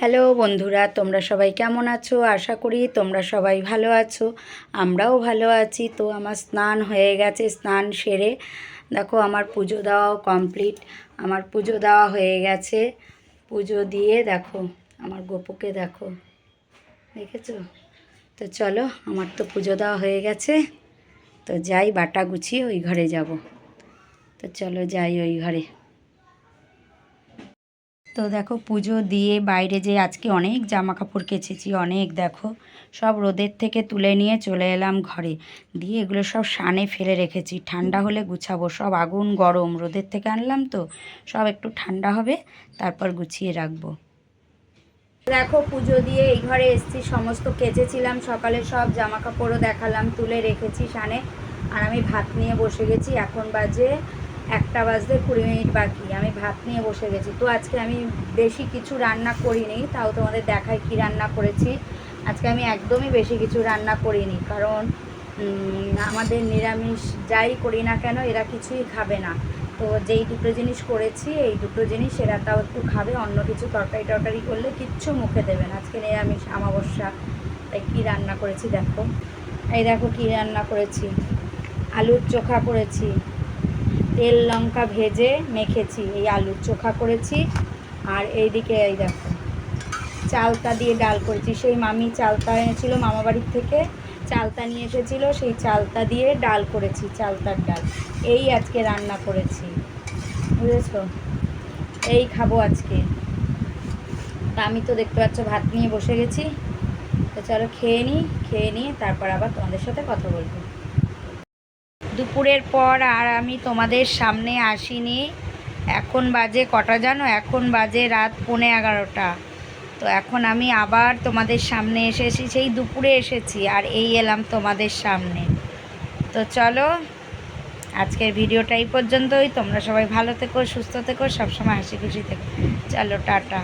Hello বন্ধুরা, তোমরা সবাই কেমন আছো? আশা করি তোমরা সবাই ভালো আছো। আমরাও ভালো আছি। তো আমার স্নান হয়ে গেছে, স্নান সেরে। দেখো, আমার পুজো দেওয়াও কমপ্লিট। আমার পুজো দেওয়া হয়ে গেছে। পুজো দিয়ে দেখো, আমার গোপুকে দেখো। দেখেছ? তো চলো, আমার তো পুজো দেওয়া হয়ে গেছে। তো যাই, বাটা গুছিয়ে ওই ঘরে যাব। তো চলো, যাই ওই ঘরে। তো দেখো পুজো দিয়ে বাইরে যে আজকে অনেক জামা কাপড় কেচেছি, অনেক দেখো। সব রোদের থেকে তুলে নিয়ে চলে এলাম ঘরে। দিয়ে এগুলো সব সানে ফেলে রেখেছি। ঠান্ডা হলে গুছাবো। সব আগুন গরম। রোদের থেকে আনলাম তো। সব একটু ঠান্ডা হবে, তারপর গুছিয়ে রাখব। দেখো পুজো দিয়ে এই ঘরে এসছি। সমস্ত কেচেছিলাম। সকালে সব জামা কাপড়ও দেখালাম। তুলে রেখেছি সানে। আর আমি ভাত নিয়ে বসে গেছি। এখন বাজে একটা বাজতে কুড়ি মিনিট বাকি, আমি ভাত নিয়ে বসে গেছি। তো আজকে আমি বেশি কিছু রান্না করিনি, তাও তোমাদের দেখাই কি রান্না করেছি। আজকে আমি একদমই বেশি কিছু রান্না করিনি, কারণ আমাদের নিরামিষ যাই করি না কেন, এরা কিছুই খাবে না। তো যেই দুটো জিনিস করেছি, এই দুটো জিনিস এরা তাও একটু খাবে, অন্য কিছু তরকারি টরকারি করলে কিচ্ছু মুখে দেবে না। আজকে নিরামিষ আমাবস্যা, তাই কী রান্না করেছি দেখো। এই দেখো কী রান্না করেছি। আলুর চোখা করেছি তেল লঙ্কা ভেজে মেখেছি, এই আলুর চোখা করেছি। আর এইদিকে এই দেখো, চালতা দিয়ে ডাল করেছি। সেই মামি চালতা এনেছিল মামা বাড়ির থেকে, চালতা নিয়ে এসেছিল, সেই চালতা দিয়ে ডাল করেছি, চালতার ডাল। এই আজকে রান্না করেছি, বুঝেছ? এই খাব আজকে। তা আমি তো দেখতে পাচ্ছ ভাত নিয়ে বসে গেছি। তো চলো খেয়ে নিই খেয়ে নিয়ে তারপর আবার তোমাদের সাথে কথা বলব। দুপুরের পর আর আমি তোমাদের সামনে আসিনি। এখন বাজে কটা জানো? এখন বাজে রাত পৌনে এগারোটা। তো এখন আমি আবার তোমাদের সামনে এসেছি, সেই দুপুরে এসেছি আর এই এলাম তোমাদের সামনে। তো চলো, আজকের ভিডিওটা এই পর্যন্তই। তোমরা সবাই ভালো থেকো, সুস্থ থেকো, সবসময় হাসি খুশি থেকো। চলো, টাটা।